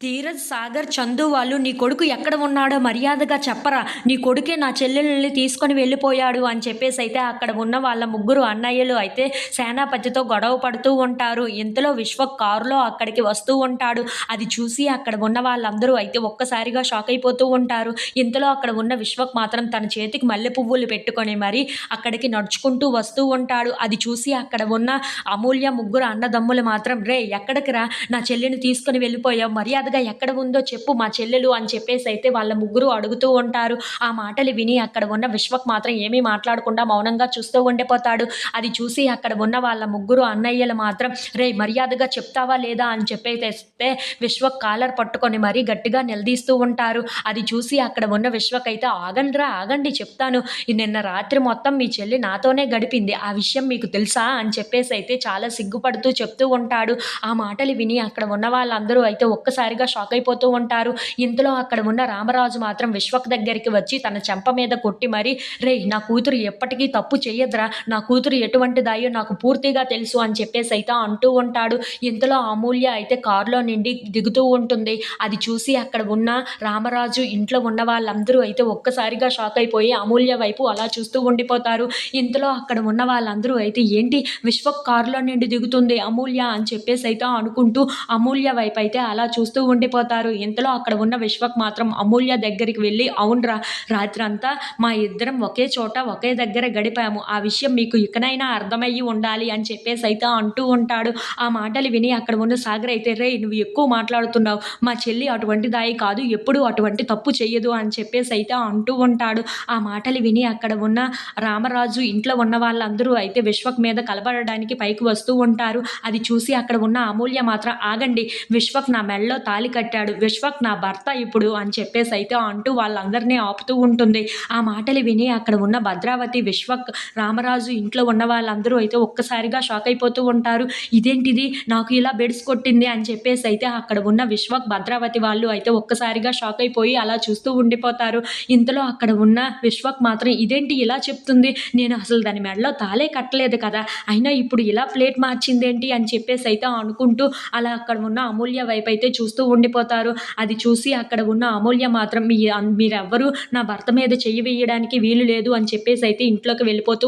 ధీరజ్ సాగర్ చందు వాళ్ళు నీ కొడుకు ఎక్కడ ఉన్నాడో మర్యాదగా చెప్పరా. నీ కొడుకే నా చెల్లెల్ని తీసుకొని వెళ్ళిపోయాడు అని చెప్పేసి అయితే అక్కడ ఉన్న వాళ్ళ ముగ్గురు అన్నయ్యలు అయితే సేనాపతితో గొడవ పడుతూ ఉంటారు. ఇంతలో విశ్వ కారులో అక్కడికి వస్తూ ఉంటాడు. అది చూసి అక్కడ ఉన్న వాళ్ళందరూ అయితే ఒక్కసారిగా షాక్ అయిపోతూ ఉంటారు. ఇంతలో అక్కడ ఉన్న విశ్వక్ మాత్రం తన చేతికి మల్లె పువ్వులు పెట్టుకొని మరి అక్కడికి నడుచుకుంటూ వస్తూ ఉంటాడు. అది చూసి అక్కడ ఉన్న అమూల్య ముగ్గురు అన్నదమ్ములు మాత్రం రే ఎక్కడికి రా? నా చెల్లిని తీసుకొని వెళ్ళిపోయావు. మర్యాద మర్యాదగా ఎక్కడ ఉందో చెప్పు మా చెల్లెలు అని చెప్పేసి అయితే వాళ్ళ ముగ్గురు అడుగుతూ ఉంటారు. ఆ మాటలు విని అక్కడ ఉన్న విశ్వక్ మాత్రం ఏమీ మాట్లాడకుండా మౌనంగా చూస్తూ ఉండిపోతాడు. అది చూసి అక్కడ ఉన్న వాళ్ళ ముగ్గురు అన్నయ్యలు మాత్రం రే మర్యాదగా చెప్తావా లేదా? అని చెప్పేస్తే విశ్వక్ కాలర్ పట్టుకొని మరీ గట్టిగా నిలదీస్తూ ఉంటారు. అది చూసి అక్కడ ఉన్న విశ్వక్ అయితే ఆగండిరా ఆగండి చెప్తాను. నిన్న రాత్రి మొత్తం మీ చెల్లి నాతోనే గడిపింది. ఆ విషయం మీకు తెలుసా? అని చెప్పేసి అయితే చాలా సిగ్గుపడుతూ చెప్తూ ఉంటాడు. ఆ మాటలు విని అక్కడ ఉన్న వాళ్ళందరూ అయితే ఒక్కసారిగా షాక్ అయిపోతూ ఉంటారు. ఇంతలో అక్కడ ఉన్న రామరాజు మాత్రం విశ్వక్ దగ్గరికి వచ్చి తన చెంప మీద కొట్టి మరి రే నా కూతురు ఎప్పటికీ తప్పు చేయదురా నా కూతురు ఎటువంటిదాయో నాకు పూర్తిగా తెలుసు అని చెప్పేసి అయితే అంటూ ఉంటాడు. ఇంతలో అమూల్య అయితే కారులో నిండి దిగుతూ ఉంటుంది. అది చూసి అక్కడ ఉన్న రామరాజు ఇంట్లో ఉన్న వాళ్ళందరూ అయితే ఒక్కసారిగా షాక్ అయిపోయి అమూల్య వైపు అలా చూస్తూ ఉండిపోతారు. ఇంతలో అక్కడ ఉన్న వాళ్ళందరూ అయితే ఏంటి? విశ్వక్ కారులో నిండి దిగుతుంది అమూల్య అని చెప్పేసి అయితే అనుకుంటూ అమూల్య వైపు అయితే అలా చూస్తూ ఉండిపోతారు. ఇంతలో అక్కడ ఉన్న విశ్వక్ మాత్రం అమూల్య దగ్గరికి వెళ్ళి అవునరా రాత్రి అంతా మా ఇద్దరం ఒకే చోట ఒకే దగ్గర గడిపాము. ఆ విషయం మీకు ఇకనైనా అర్థమయ్యి ఉండాలి అని చెప్పేసి అయితే అంటూ ఉంటాడు. ఆ మాటలు విని అక్కడ ఉన్న సాగర్ అయితే రే నువ్వు ఎక్కువ మాట్లాడుతున్నావు. మా చెల్లి అటువంటి దాయి కాదు. ఎప్పుడు అటువంటి తప్పు చేయదు అని చెప్పేసి అయితే అంటూ ఉంటాడు. ఆ మాటలు విని అక్కడ ఉన్న రామరాజు ఇంట్లో ఉన్న వాళ్ళందరూ అయితే విశ్వక్ మీద కలబడడానికి పైకి వస్తూ ఉంటారు. అది చూసి అక్కడ ఉన్న అమూల్య మాత్రం ఆగండి విశ్వక్ నా మెళ్ళలో తాలి తాళి కట్టాడు. విశ్వక్ నా భర్త ఇప్పుడు అని చెప్పేసి అయితే అంటూ వాళ్ళందరినీ ఆపుతూ ఉంటుంది. ఆ మాటలు విని అక్కడ ఉన్న భద్రావతి విశ్వక్ రామరాజు ఇంట్లో ఉన్న వాళ్ళందరూ అయితే ఒక్కసారిగా షాక్ అయిపోతూ ఉంటారు. ఇదేంటిది? నాకు ఇలా బెడ్స్ కొట్టింది అని చెప్పేసి అయితే అక్కడ ఉన్న విశ్వక్ భద్రావతి వాళ్ళు అయితే ఒక్కసారిగా షాక్ అయిపోయి అలా చూస్తూ ఉండిపోతారు. ఇంతలో అక్కడ ఉన్న విశ్వక్ మాత్రం ఇదేంటి ఇలా చెప్తుంది? నేను అసలు దాని మెడలో తాలే కట్టలేదు కదా. అయినా ఇప్పుడు ఇలా ప్లేట్ మార్చిందేంటి అని చెప్పేసి అయితే అనుకుంటూ అలా అక్కడ ఉన్న అమూల్య వైపు అయితే చూస్తూ చూస్తూ ఉండిపోతారు. అది చూసి అక్కడ ఉన్న అమూల్య మాత్రం మీ మీరెవ్వరూ నా భర్త మీద చెయ్యి వేయడానికి వీలు లేదు అని చెప్పేసి అయితే ఇంట్లోకి వెళ్ళిపోతూ